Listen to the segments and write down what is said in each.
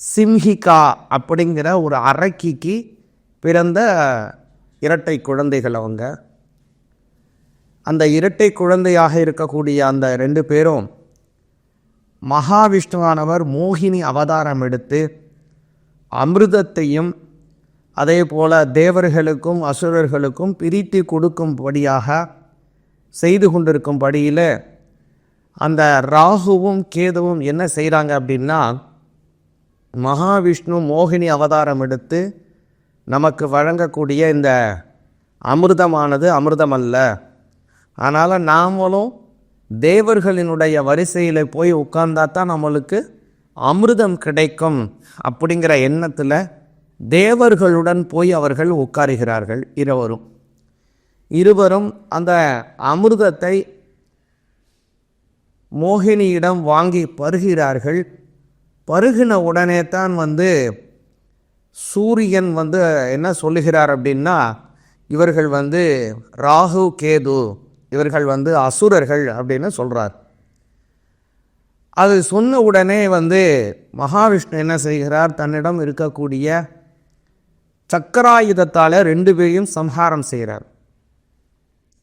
சிம்ஹிகா அப்படிங்கிற ஒரு அரக்கிக்கு பிறந்த இரட்டை குழந்தைகள் அவங்க. அந்த இரட்டை குழந்தையாக இருக்கக்கூடிய அந்த ரெண்டு பேரும் மகாவிஷ்ணுவானவர் மோகினி அவதாரம் எடுத்து அமிர்தத்தையும் அதே போல் தேவர்களுக்கும் அசுரர்களுக்கும் பிரித்து கொடுக்கும்படியாக செய்து கொண்டிருக்கும்படியில் அந்த ராகுவும் கேதுவும் என்ன செய்கிறாங்க அப்படின்னா மகாவிஷ்ணு மோகினி அவதாரம் எடுத்து நமக்கு வழங்கக்கூடிய இந்த அமிர்தமானது அமிர்தமல்ல. அதனால் நாமளும் தேவர்களினுடைய வரிசையில் போய் உட்கார்ந்தா தான் நம்மளுக்கு அமிர்தம் கிடைக்கும் அப்படிங்கிற எண்ணத்தில் தேவர்களுடன் போய் அவர்கள் உட்காருகிறார்கள் இருவரும். இருவரும் அந்த அமிர்தத்தை மோகினியிடம் வாங்கி பருகிறார்கள். பருகின உடனே தான் வந்து சூரியன் வந்து என்ன சொல்லுகிறார் அப்படின்னா இவர்கள் வந்து ராகு கேது இவர்கள் வந்து அசுரர்கள் அப்படின்னு சொல்கிறார் அது சொன்ன உடனே வந்து மகாவிஷ்ணு என்ன செய்கிறார்? தன்னிடம் இருக்கக்கூடிய சக்கராயுதத்தால் ரெண்டு பேரையும் சம்ஹாரம் செய்கிறார்.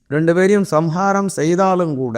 ரெண்டு பேரையும் சம்ஹாரம் செய்தாலும் கூட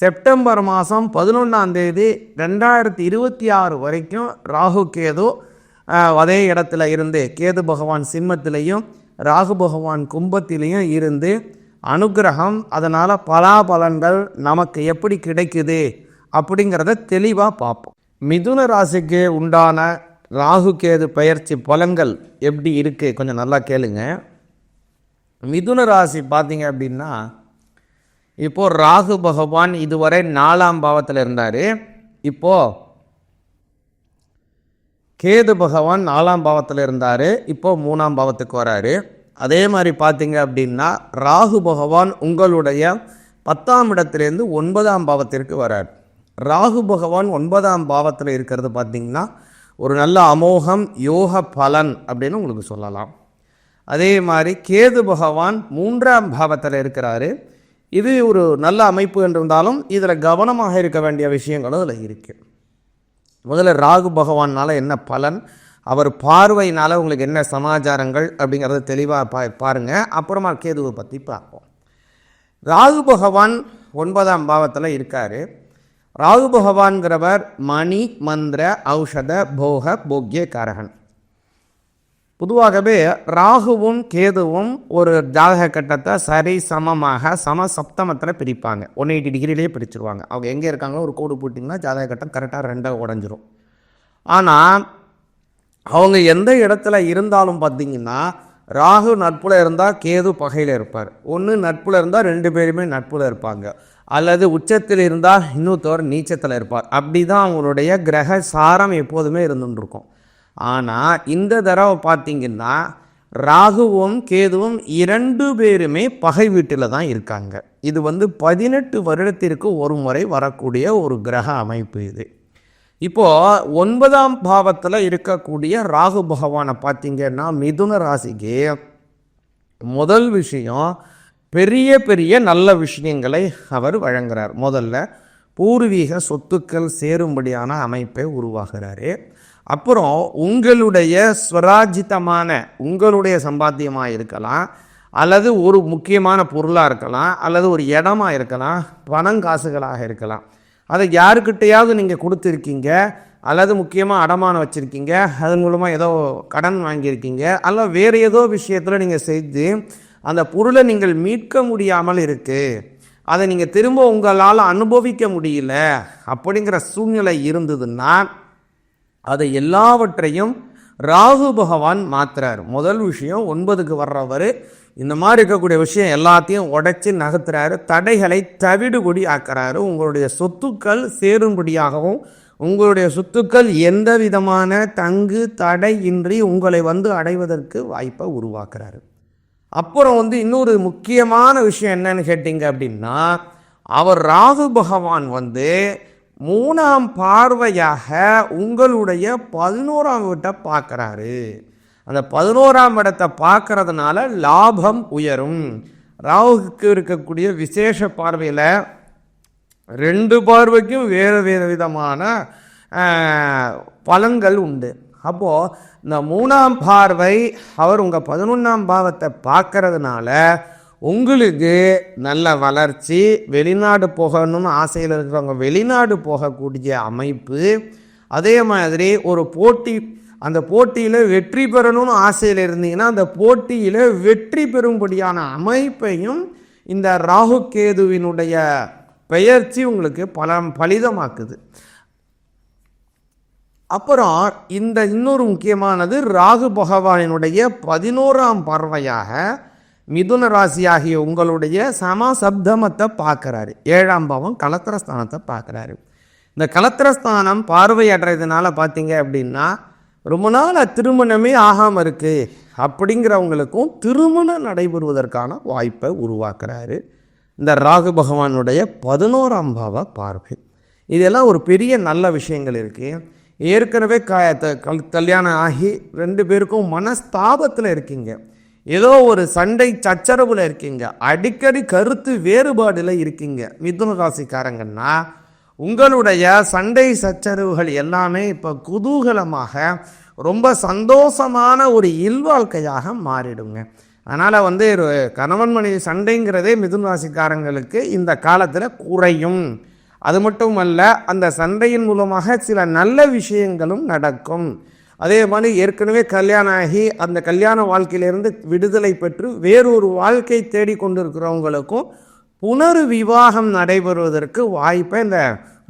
செப்டம்பர் மாதம் பதினொன்றாம் தேதி ரெண்டாயிரத்தி இருபத்தி ஆறு வரைக்கும் ராகு கேது அதே இடத்துல இருந்து கேது பகவான் சிம்மத்திலையும் ராகு பகவான் கும்பத்திலையும் இருந்து அனுக்கிரகம் அதனால் பலாபலன்கள் நமக்கு எப்படி கிடைக்குது அப்படிங்கிறத தெளிவாக பார்ப்போம். மிதுன ராசிக்கு உண்டான ராகு கேது பயிற்சி பலன்கள் எப்படி இருக்குது கொஞ்சம் நல்லா கேளுங்க. மிதுன ராசி பார்த்தீங்க அப்படின்னா இப்போது ராகு பகவான் இதுவரை நாலாம் பாவத்தில் இருந்தார். இப்போது கேது பகவான் நாலாம் பாவத்தில் இருந்தார். இப்போது மூணாம் பாவத்துக்கு வராரு. அதே மாதிரி பார்த்தீங்க அப்படின்னா ராகு பகவான் உங்களுடைய பத்தாம் இடத்துலேருந்து ஒன்பதாம் பாவத்திற்கு வரார். ராகு பகவான் ஒன்பதாம் பாவத்தில் இருக்கிறது பார்த்திங்கன்னா ஒரு நல்ல அமோகம் யோக பலன் அப்படின்னு உங்களுக்கு சொல்லலாம். அதே மாதிரி கேது பகவான் மூன்றாம் பாவத்தில் இருக்கிறாரு. இது ஒரு நல்ல அமைப்பு என்றிருந்தாலும் இதில் கவனமாக இருக்க வேண்டிய விஷயங்களும் இதில் இருக்குது முதல்ல ராகு பகவானால் என்ன பலன்? அவர் பார்வையினால் உங்களுக்கு என்ன சமாச்சாரங்கள் அப்படிங்கிறத தெளிவாக பா பாருங்கள் அப்புறமா கேதுவை பற்றி பார்ப்போம். ராகு பகவான் ஒன்பதாம் பாவத்தில் இருக்கார். ராகு பகவான்கிறவர் மணி மந்திர ஔஷத போக போக்கிய காரகன் பொதுவாகவே ராகுவும் கேதுவும் ஒரு ஜாதக கட்டத்தை சரி சமமாக சம சப்தமத்தில் பிரிப்பாங்க. ஒன் எயிட்டி டிகிரிலேயே பிரிச்சிருவாங்க. அவங்க எங்கே இருக்காங்களோ ஒரு கோடு போட்டிங்கன்னா ஜாதக கட்டம் கரெக்டாக ரெண்டாக உடஞ்சிரும். ஆனால் அவங்க எந்த இடத்துல இருந்தாலும் பார்த்தீங்கன்னா ராகு நட்புல இருந்தால் கேது பகையில் இருப்பார். ஒன்று நட்புல இருந்தால் ரெண்டு பேருமே நட்புல இருப்பாங்க. அல்லது உச்சத்தில் இருந்தால் இன்னொருத்தவர் நீச்சத்தில் இருப்பார். அப்படி தான் அவங்களுடைய கிரக சாரம் எப்போதுமே இருந்துருக்கும் ஆனால் இந்த தடவை பார்த்திங்கன்னா ராகுவும் கேதுவும் இரண்டு பேருமே பகை வீட்டில் தான் இருக்காங்க. இது வந்து பதினெட்டு வருடத்திற்கு ஒரு முறை வரக்கூடிய ஒரு கிரக அமைப்பு இது. இப்போது ஒன்பதாம் பாவத்தில் இருக்கக்கூடிய ராகு பகவானை பார்த்திங்கன்னா மிதுன ராசிக்கு முதல் விஷயம் பெரிய பெரிய நல்ல விஷயங்களை அவர் வழங்குறார். முதல்ல பூர்வீக சொத்துக்கள் சேரும்படியான அமைப்பை உருவாகிறாரு அப்புறம் உங்களுடைய ஸ்வராஜிதமான உங்களுடைய சம்பாத்தியமாக இருக்கலாம் அல்லது ஒரு முக்கியமான பொருளாக இருக்கலாம் அல்லது ஒரு இடமா இருக்கலாம் பணம் காசுகளாக இருக்கலாம். அதை யாருக்கிட்டையாவது நீங்கள் கொடுத்துருக்கீங்க அல்லது முக்கியமாக அடமானம் வச்சுருக்கீங்க அதன் மூலமாக ஏதோ கடன் வாங்கியிருக்கீங்க அல்ல வேறு ஏதோ விஷயத்தில் நீங்கள் செய்து அந்த பொருளை நீங்கள் மீட்க முடியாமல் இருக்குது அதை நீங்கள் திரும்ப உங்களால் அனுபவிக்க முடியல அப்படிங்கிற சூழ்நிலை இருந்ததுன்னா அதை எல்லாவற்றையும் ராகு பகவான் மாத்துறார். முதல் விஷயம் ஒன்பதுக்கு வர்றவர் இந்த மாதிரி இருக்கக்கூடிய விஷயம் எல்லாத்தையும் உடைச்சி நகர்த்துறாரு. தடைகளை தவிடுபடி ஆக்குறாரு. உங்களுடைய சொத்துக்கள் சேரும்படியாகவும் உங்களுடைய சொத்துக்கள் எந்த விதமான தங்கு தடை இன்றி உங்களை வந்து அடைவதற்கு வாய்ப்பை உருவாக்குறாரு. அப்புறம் வந்து இன்னொரு முக்கியமான விஷயம் என்னன்னு கேட்டிங்க அப்படின்னா அவர் ராகு பகவான் வந்து மூணாம் பார்வையாக உங்களுடைய பதினோராம் வீட்டை பார்க்குறாரு. அந்த பதினோராம் இடத்தை பார்க்கறதுனால லாபம் உயரும். ராகுக்கு இருக்கக்கூடிய விசேஷ பார்வையில் ரெண்டு பார்வைக்கும் வேறு வேறு விதமான பலன்கள் உண்டு. அப்போது இந்த மூணாம் பார்வை அவர் உங்கள் பதினொன்றாம் பாவத்தை பார்க்கறதுனால உங்களுக்கு நல்ல வளர்ச்சி வெளிநாடு போகணும்னு ஆசையில் இருக்கிறவங்க வெளிநாடு போகக்கூடிய அமைப்பு அதே மாதிரி ஒரு போட்டி அந்த போட்டியில் வெற்றி பெறணும்னு ஆசையில் இருந்தீங்கன்னா அந்த போட்டியில் வெற்றி பெறும்படியான அமைப்பையும் இந்த ராகு கேதுவினுடைய பெயர்ச்சி உங்களுக்கு பல பலிதமாக்குது. அப்புறம் இந்த இன்னொரு முக்கியமானது ராகு பகவானினுடைய பதினோராம் பார்வையாக மிதுன ராசியாகிய உங்களுடைய சமசப்தமத்தை பார்க்குறாரு. ஏழாம் பாவம் கலத்திரஸ்தானத்தை பார்க்குறாரு. இந்த கலத்திரஸ்தானம் பார்வையற்றதுனால பார்த்தீங்க அப்படின்னா ரொம்ப நாள் திருமணமே ஆகாமல் இருக்குது அப்படிங்கிறவங்களுக்கும் திருமணம் நடைபெறுவதற்கான வாய்ப்பை உருவாக்குறாரு. இந்த ராகு பகவானுடைய பதினோராம் பாவ பார்வை. இதெல்லாம் ஒரு பெரிய நல்ல விஷயங்கள் இருக்குது ஏற்கனவே க கல்- கல்யாணம் ஆகி ரெண்டு பேருக்கும் மனஸ்தாபத்தில் இருக்கீங்க. ஏதோ ஒரு சண்டை சச்சரவில் இருக்கீங்க. அடிக்கடி கருத்து வேறுபாடில் இருக்கீங்க. மிதுன ராசிக்காரங்கன்னா உங்களுடைய சண்டை சச்சரவுகள் எல்லாமே இப்போ குதூகலமாக ரொம்ப சந்தோஷமான ஒரு இல்வாழ்க்கையாக மாறிடுங்க. அதனால் வந்து கணவன் மனைவி சண்டைங்கிறதே மிதுன ராசிக்காரங்களுக்கு இந்த காலத்தில் குறையும். அது மட்டும் அல்ல அந்த சண்டையின் மூலமாக சில நல்ல விஷயங்களும் நடக்கும். அதே மாதிரி ஏற்கனவே கல்யாணம் ஆகி அந்த கல்யாண வாழ்க்கையிலிருந்து விடுதலை பெற்று வேறொரு வாழ்க்கை தேடி கொண்டிருக்கிறவங்களுக்கும் புனர் விவாகம் நடைபெறுவதற்கு வாய்ப்பை இந்த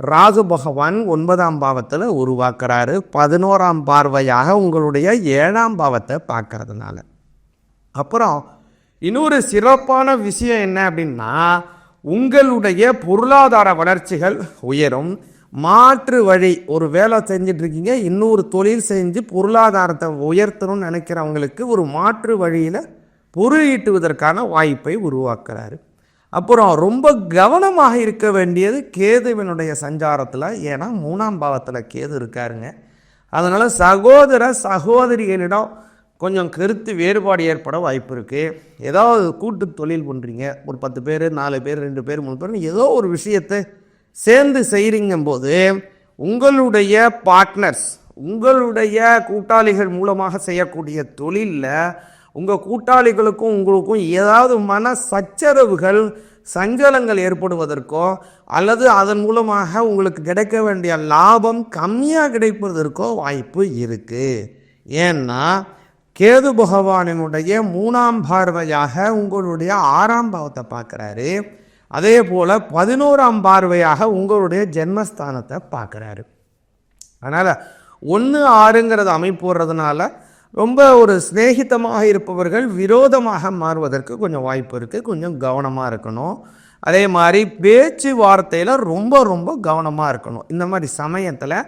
ராகு பகவான் ஒன்பதாம் பாவத்தில் உருவாக்குறாரு. பதினோராம் பார்வையாக உங்களுடைய ஏழாம் பாவத்தை பார்க்கறதுனால. அப்புறம் இன்னொரு சிறப்பான விஷயம் என்ன அப்படின்னா உங்களுடைய பொருளாதார வளர்ச்சிகள் உயரும். மாற்று வழி ஒரு வேலை செஞ்சிட்ருக்கீங்க இன்னொரு தொழில் செஞ்சு பொருளாதாரத்தை உயர்த்தணும்னு நினைக்கிறவங்களுக்கு ஒரு மாற்று வழியில் பொருள் ஈட்டுவதற்கான வாய்ப்பை உருவாக்குறாரு. அப்புறம் ரொம்ப கவனமாக இருக்க வேண்டியது கேதுவினுடைய சஞ்சாரத்தில் ஏன்னா மூணாம் பாவத்தில் கேது இருக்காருங்க. அதனால் சகோதர சகோதரிகளிடம் கொஞ்சம் கருத்து வேறுபாடு ஏற்பட வாய்ப்பு இருக்குது ஏதாவது கூட்டு தொழில் பண்ணுறீங்க ஒரு பத்து பேர் நாலு பேர் ரெண்டு பேர் மூணு பேர் ஏதோ ஒரு விஷயத்தை சேர்ந்து செய்கிறீங்கும்போது உங்களுடைய பார்ட்னர்ஸ் உங்களுடைய கூட்டாளிகள் மூலமாக செய்யக்கூடிய தொழிலில் உங்கள் கூட்டாளிகளுக்கும் உங்களுக்கும் ஏதாவது மன சச்சரவுகள் சஞ்சலங்கள் ஏற்படுவதற்கோ அல்லது அதன் மூலமாக உங்களுக்கு கிடைக்க வேண்டிய லாபம் கம்மியாக கிடைப்பதற்கோ வாய்ப்பு இருக்குது ஏன்னா கேது பகவானினுடைய மூணாம் பார்வையாக உங்களுடைய ஆறாம் பாவத்தை பார்க்குறாரு. அதே போல் பதினோராம் பார்வையாக உங்களுடைய ஜென்மஸ்தானத்தை பார்க்குறாரு. அதனால் ஒன்று ஆறுங்கிறது அமைப்பு வர்றதுனால ரொம்ப ஒரு சிநேகிதமாக இருப்பவர்கள் விரோதமாக மாறுவதற்கு கொஞ்சம் வாய்ப்பு இருக்குது கொஞ்சம் கவனமாக இருக்கணும். அதே மாதிரி பேச்சு வார்த்தையில் ரொம்ப ரொம்ப கவனமாக இருக்கணும். இந்த மாதிரி சமயத்தில்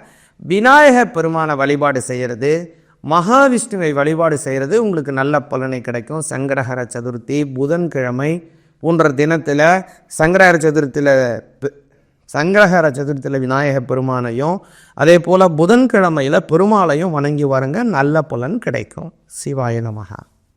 விநாயக பெருமானை வழிபாடு செய்கிறது மகாவிஷ்ணுவை வழிபாடு செய்கிறது உங்களுக்கு நல்ல பலனை கிடைக்கும். சங்கடஹர சதுர்த்தி புதன்கிழமை போன்ற தினத்தில் சங்கடஹர சதுர்த்தியில் சங்கரஹர சதுர்த்தியில் விநாயக பெருமானையும் அதே போல் புதன்கிழமையில் பெருமாளையும் வணங்கி வாருங்க நல்ல பலன் கிடைக்கும். சிவாய நமகா